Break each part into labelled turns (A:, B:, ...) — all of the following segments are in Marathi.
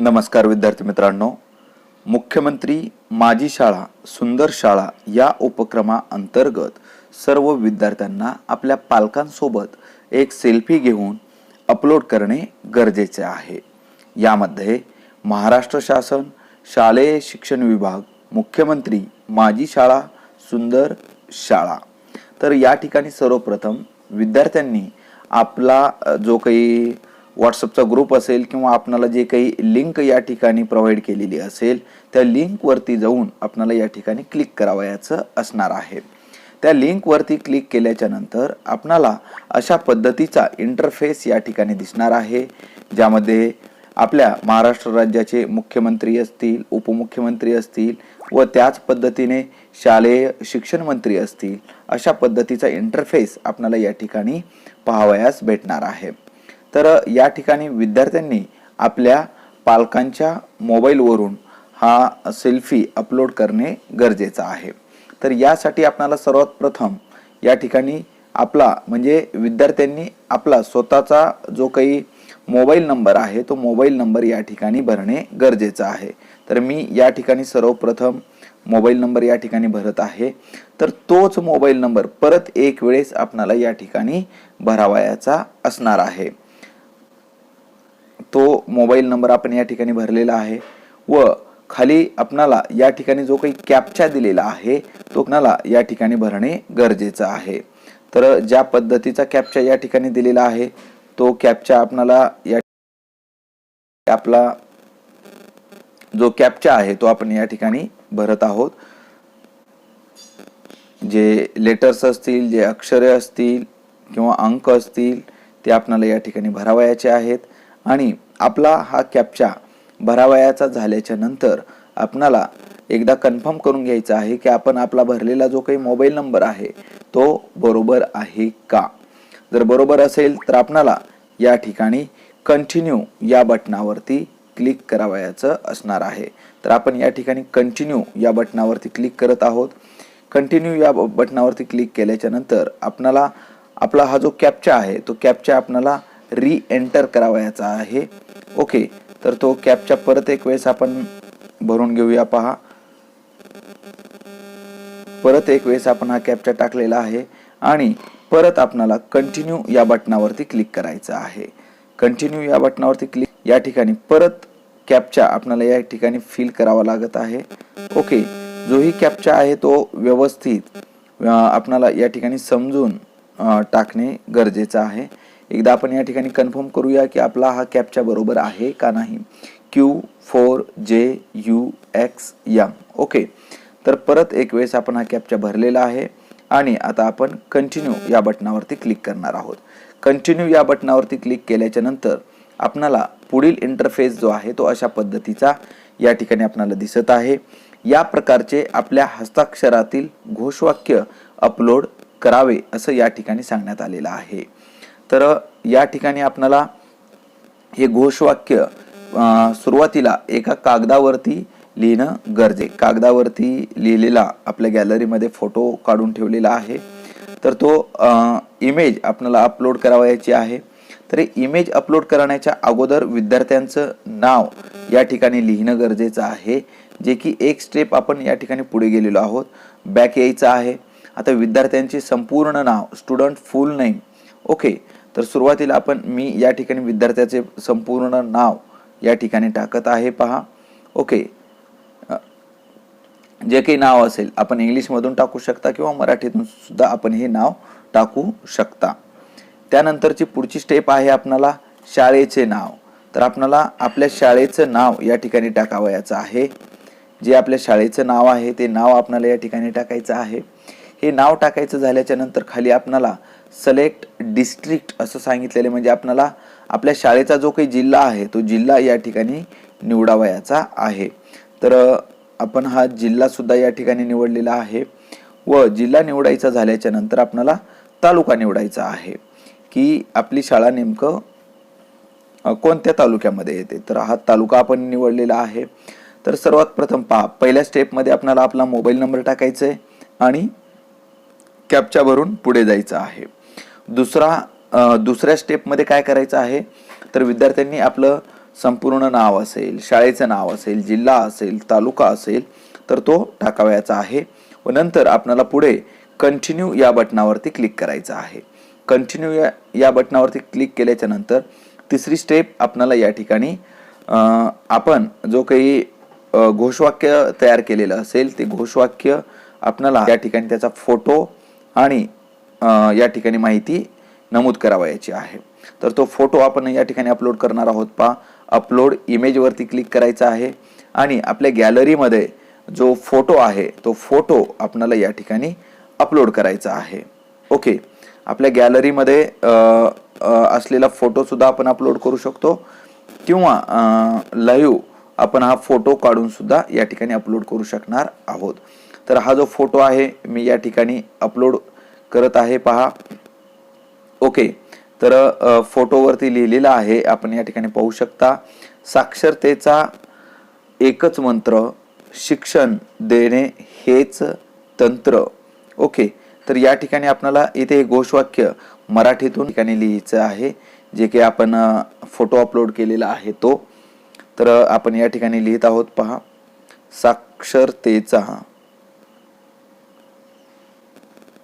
A: नमस्कार विद्यार्थी मित्रांनो. मुख्यमंत्री माझी शाळा सुंदर शाळा या उपक्रमाअंतर्गत सर्व विद्यार्थ्यांना आपल्या पालकांसोबत एक सेल्फी घेऊन अपलोड करणे गरजेचे आहे. यामध्ये महाराष्ट्र शासन शालेय शिक्षण विभाग मुख्यमंत्री माझी शाळा सुंदर शाळा. तर या ठिकाणी सर्वप्रथम विद्यार्थ्यांनी आपला जो काही व्हॉट्सअपचा ग्रुप असेल किंवा आपणाला जे काही लिंक या ठिकाणी प्रोव्हाइड केलेली असेल त्या लिंकवरती जाऊन आपणाला या ठिकाणी क्लिक करावयाचं असणार आहे. त्या लिंकवरती क्लिक केल्याच्यानंतर आपणाला अशा पद्धतीचा इंटरफेस या ठिकाणी दिसणार आहे ज्यामध्ये आपल्या महाराष्ट्र राज्याचे मुख्यमंत्री असतील उपमुख्यमंत्री असतील व त्याच पद्धतीने शालेय शिक्षण मंत्री असतील अशा पद्धतीचा इंटरफेस आपणाला या ठिकाणी पाहावयास भेटणार आहे. तर या ठिकाणी विद्यार्थ्यांनी आपल्या पालकांच्या मोबाईलवरून हा सेल्फी अपलोड करणे गरजेचं आहे. तर यासाठी आपणाला सर्वात प्रथम या ठिकाणी आपला म्हणजे विद्यार्थ्यांनी आपला स्वतःचा जो काही मोबाईल नंबर आहे तो मोबाईल नंबर या ठिकाणी भरणे गरजेचं आहे. तर मी या ठिकाणी सर्वप्रथम मोबाईल नंबर या ठिकाणी भरत आहे. तर तोच मोबाईल नंबर परत एक वेळेस आपणाला या ठिकाणी भरावयाचा असणार आहे. तो मोबाईल नंबर आपण या ठिकाणी भरलेला आहे व खाली आपणाला या ठिकाणी जो काही कॅप्चा दिलेला आहे तो आपणाला या ठिकाणी भरणे गरजेचं आहे. तर ज्या पद्धतीचा कॅप्चा या ठिकाणी दिलेला आहे तो कॅप्चा आपणाला या आपला जो कॅप्चा आहे तो आपण या ठिकाणी भरत आहोत. जे लेटर्स असतील जे अक्षरे असतील किंवा अंक असतील ते आपणाला या ठिकाणी भरावयाचे आहेत. आणि आपला हा कॅपचा भरावयाचा झाल्याच्यानंतर आपणाला एकदा कन्फर्म करून घ्यायचं आहे की आपण आपला भरलेला जो काही मोबाईल नंबर आहे तो बरोबर आहे का? जर बरोबर असेल तर आपणाला या ठिकाणी कंटिन्यू या बटनावरती क्लिक करावयाचं असणार आहे. तर आपण या ठिकाणी कंटिन्यू या बटनावरती क्लिक करत आहोत. कंटिन्यू या ब- बटनावरती क्लिक केल्याच्यानंतर आपणाला आपला हा जो कॅपचा आहे तो कॅपचा आपणाला री एंटर करावयाचा आहे. ओके तर तो कॅपच्या परत एक वेळेस आपण भरून घेऊया पहा. परत एक वेळेस आपण हा कॅपचा टाकलेला आहे आणि परत आपणाला कंटिन्यू या बटनावरती क्लिक करायचं आहे. कंटिन्यू या बटनावरती क्लिक या ठिकाणी परत कॅपचा आपणाला या ठिकाणी फिल करावा लागत आहे. ओके जोही कॅपचा आहे तो व्यवस्थित आपणाला या ठिकाणी समजून टाकणे गरजेचं आहे. एकदा आपण या ठिकाणी कन्फर्म करूया की आपला हा कॅपच्या बरोबर आहे का नाही. Q four J U X M okay तर परत एक वेळेस आपण हा कॅपच्या भरलेला आहे आणि आता आपण कंटिन्यू या बटनावरती क्लिक करणार आहोत. कंटिन्यू या बटनावरती क्लिक केल्याच्यानंतर आपणाला पुढील इंटरफेस जो आहे तो अशा पद्धतीचा या ठिकाणी आपणाला दिसत आहे. या प्रकारचे आपल्या हस्ताक्षरातील घोषवाक्य अपलोड करावे असं या ठिकाणी सांगण्यात आलेलं आहे. तर या ठिकाणी आपणाला हे घोषवाक्य सुरुवातीला एका कागदावरती लिहिणं गरजे. कागदावरती लिहिलेला आपल्या गॅलरीमध्ये फोटो काढून ठेवलेला आहे. तर तो इमेज आपल्याला अपलोड करावयाची आहे. तर हे इमेज अपलोड करण्याच्या अगोदर विद्यार्थ्यांचं नाव या ठिकाणी लिहिणं गरजेचं आहे. जे की एक स्टेप आपण या ठिकाणी पुढे गेलेलो आहोत. बॅक यायचं आहे. आता विद्यार्थ्यांचे संपूर्ण नाव स्टुडंट फुल नेम ओके तर सुरुवातीला आपण मी या ठिकाणी विद्यार्थ्याचे संपूर्ण नाव या ठिकाणी टाकत आहे पहा. ओके. जे काही नाव असेल आपण इंग्लिशमधून टाकू शकता किंवा मराठीतून सुद्धा आपण हे नाव टाकू शकता. त्यानंतरची पुढची स्टेप आहे आपणाला शाळेचे नाव. तर आपणाला आपल्या शाळेचं नाव या ठिकाणी टाकावयाचं आहे. जे आपल्या शाळेचं नाव आहे ते नाव आपणाला या ठिकाणी टाकायचं आहे. हे नाव टाकायचं झाल्याच्यानंतर खाली आपणाला सिलेक्ट डिस्ट्रिक्ट असं सांगितलेलं म्हणजे आपणाला आपल्या शाळेचा जो काही जिल्हा आहे तो जिल्हा या ठिकाणी निवडावयाचा आहे. तर आपण हा जिल्हासुद्धा या ठिकाणी निवडलेला आहे व जिल्हा निवडायचा झाल्याच्यानंतर आपणाला तालुका निवडायचा आहे. की आपली शाळा नेमकं कोणत्या तालुक्यामध्ये येते? तर हा तालुका आपण निवडलेला आहे. तर सर्वात प्रथम पहा पहिल्या स्टेपमध्ये आपल्याला आपला मोबाईल नंबर टाकायचा आहे आणि कॅपच्या भरून पुढे जायचं आहे. दुसरा दुसऱ्या स्टेपमध्ये काय करायचं आहे? तर विद्यार्थ्यांनी आपलं संपूर्ण नाव असेल शाळेचं नाव असेल जिल्हा असेल तालुका असेल तर तो टाकावयाचा आहे. व नंतर आपणाला पुढे कंटिन्यू या बटनावरती क्लिक करायचं आहे. कंटिन्यू या या बटनावरती क्लिक केल्याच्यानंतर तिसरी स्टेप आपणाला या ठिकाणी आपण जो काही घोषवाक्य तयार केलेलं असेल ते घोषवाक्य आपणाला या ठिकाणी त्याचा फोटो आणि या ठिकाणी माहिती नमूद करावयाची आहे. तर तो फोटो आपण या ठिकाणी अपलोड करणार आहोत पा अपलोड इमेजवरती क्लिक करायचा आहे. आणि आपल्या गॅलरीमध्ये जो फोटो आहे तो फोटो आपणाला या ठिकाणी अपलोड करायचा आहे. ओके आपल्या गॅलरीमध्ये असलेला फोटोसुद्धा आपण अपलोड करू शकतो. किंवा लाईव्ह आपण हा फोटो काढूनसुद्धा या ठिकाणी अपलोड करू शकणार आहोत. तर हा जो फोटो आहे मी या ठिकाणी अपलोड करत आहे पहा. ओके तर फोटोवरती लिहिलेलं आहे आपण या ठिकाणी पाहू शकता. साक्षरतेचा एकच मंत्र शिक्षण देणे हेच तंत्र. ओके तर या ठिकाणी आपल्याला इथे एक घोषवाक्य मराठीतून ठिकाणी लिहायचं आहे जे की आपण फोटो अपलोड केलेला आहे तो. तर आपण या ठिकाणी लिहित आहोत पहा. साक्षरतेचा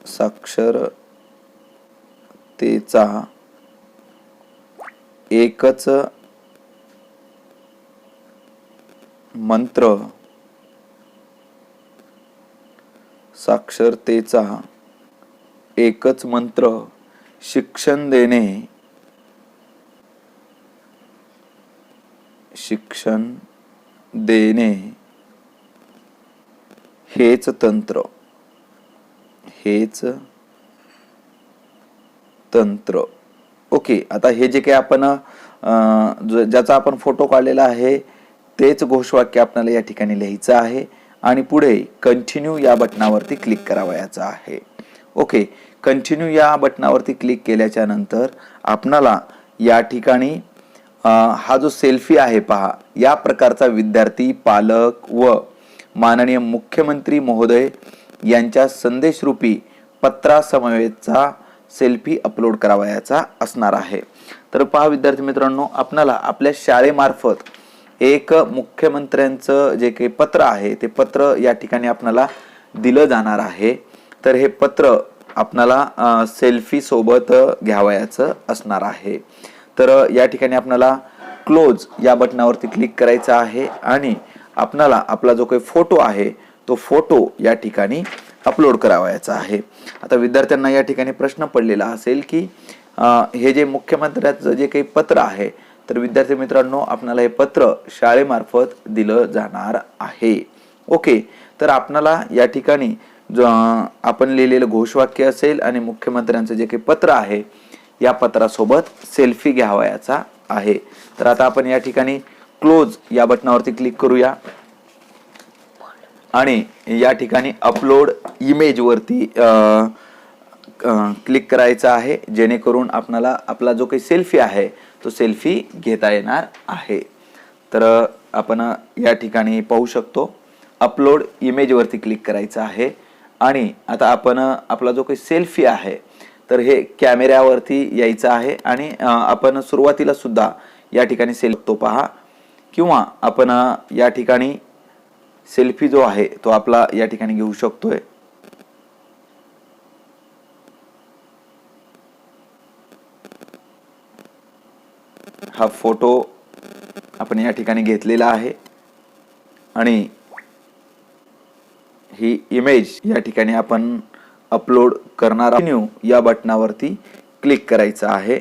A: साक्षरतेचा एकच मंत्र साक्षरतेचा एकच मंत्र शिक्षण देणे. शिक्षण देणे. हेच तंत्र. हेच तंत्र. ओके आता हे जे काही आपण ज्याचा आपण फोटो काढलेला आहे तेच घोषवाक्य आपल्याला या ठिकाणी लिहायचं आहे आणि पुढे कंटिन्यू या बटनावरती क्लिक करावयाचं आहे. ओके कंटिन्यू या बटनावरती क्लिक केल्याच्यानंतर आपणाला या ठिकाणी हा जो सेल्फी आहे पहा या प्रकारचा विद्यार्थी पालक व माननीय मुख्यमंत्री महोदय यांच्या संदेशरूपी पत्रासमवेतचा सेल्फी अपलोड करावयाचा असणार आहे. तर पहा विद्यार्थी मित्रांनो आपणाला आपल्या शाळेमार्फत एक मुख्यमंत्र्यांचं जे काही पत्र आहे ते पत्र या ठिकाणी आपणाला दिलं जाणार आहे. तर हे पत्र आपणाला सेल्फी सोबत घ्यावयाचं असणार आहे. तर या ठिकाणी आपणाला क्लोज या बटनावरती क्लिक करायचं आहे आणि आपणाला आपला जो काही फोटो आहे तो फोटो या ठिकाणी अपलोड करावयाचा आहे. आता विद्यार्थ्यांना या ठिकाणी प्रश्न पडलेला असेल की हे जे मुख्यमंत्र्याचं जे काही पत्र आहे तर विद्यार्थी मित्रांनो आपणाला हे पत्र शाळेमार्फत दिलं जाणार आहे. ओके तर आपणाला या ठिकाणी जो आपण लिहिलेलं घोषवाक्य असेल आणि मुख्यमंत्र्यांचं जे काही पत्र आहे या पत्रासोबत सेल्फी घ्यावयाचा आहे. तर आता आपण या ठिकाणी क्लोज या बटनावरती क्लिक करूया. आणि या ठिकाणी अपलोड इमेजवरती क्लिक करायचं आहे जेणेकरून आपणाला आपला जो काही सेल्फी आहे तो सेल्फी घेता येणार आहे. तर आपण या ठिकाणी पाहू शकतो अपलोड इमेजवरती क्लिक करायचं आहे. आणि आता आपण आपला जो काही सेल्फी आहे तर हे कॅमेऱ्यावरती यायचं आहे आणि आपण सुरुवातीला सुद्धा या ठिकाणी सेल्फी तो पहा. किंवा आपण या ठिकाणी सेल्फी जो आहे तो आपला या ठिकाणी घेऊ शकतोय. हा फोटो आपण या ठिकाणी घेतलेला आहे. आणि ही इमेज या ठिकाणी आपण अपलोड करणार न्यू या बटनावरती क्लिक करायचं आहे.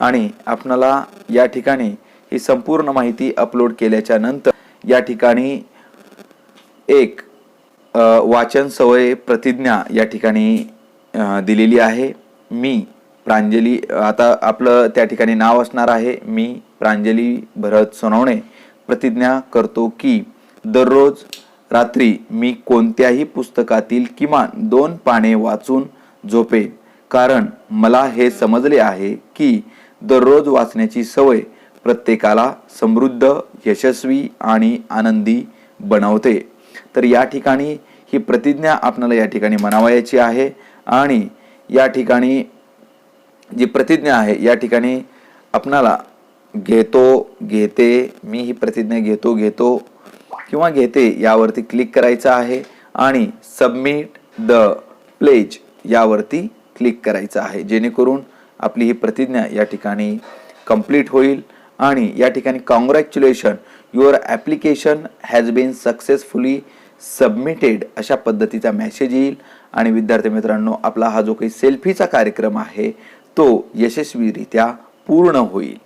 A: आणि आपणाला या ठिकाणी ही संपूर्ण माहिती अपलोड केल्याच्यानंतर या ठिकाणी एक वाचन सवय प्रतिज्ञा या ठिकाणी दिलेली आहे. मी प्रांजली आता आपलं त्या ठिकाणी नाव असणार आहे. मी प्रांजली भरत सोनवणे प्रतिज्ञा करतो की दररोज रात्री मी कोणत्याही पुस्तकातील किमान दोन पाने वाचून झोपेन. कारण मला हे समजले आहे की दररोज वाचण्याची सवय प्रत्येकाला समृद्ध यशस्वी आणि आनंदी बनवते. तर या ठिकाणी ही प्रतिज्ञा आपल्याला या ठिकाणी मनावायची आहे. आणि या ठिकाणी जी प्रतिज्ञा आहे या ठिकाणी आपणाला घेतो घेते मी ही प्रतिज्ञा घेतो घेतो किंवा घेते यावरती क्लिक करायचं आहे आणि सबमिट द प्लेज यावरती क्लिक करायचं आहे. जेणेकरून आपली ही प्रतिज्ञा या ठिकाणी कंप्लीट होईल आणि या ठिकाणी congratulation your application has been successfully submitted अशा पद्धतीचा मॅसेज येईल. आणि विद्यार्थी मित्रांनो आपला हा जो काही सेल्फीचा कार्यक्रम आहे तो यशस्वीरित्या पूर्ण होईल.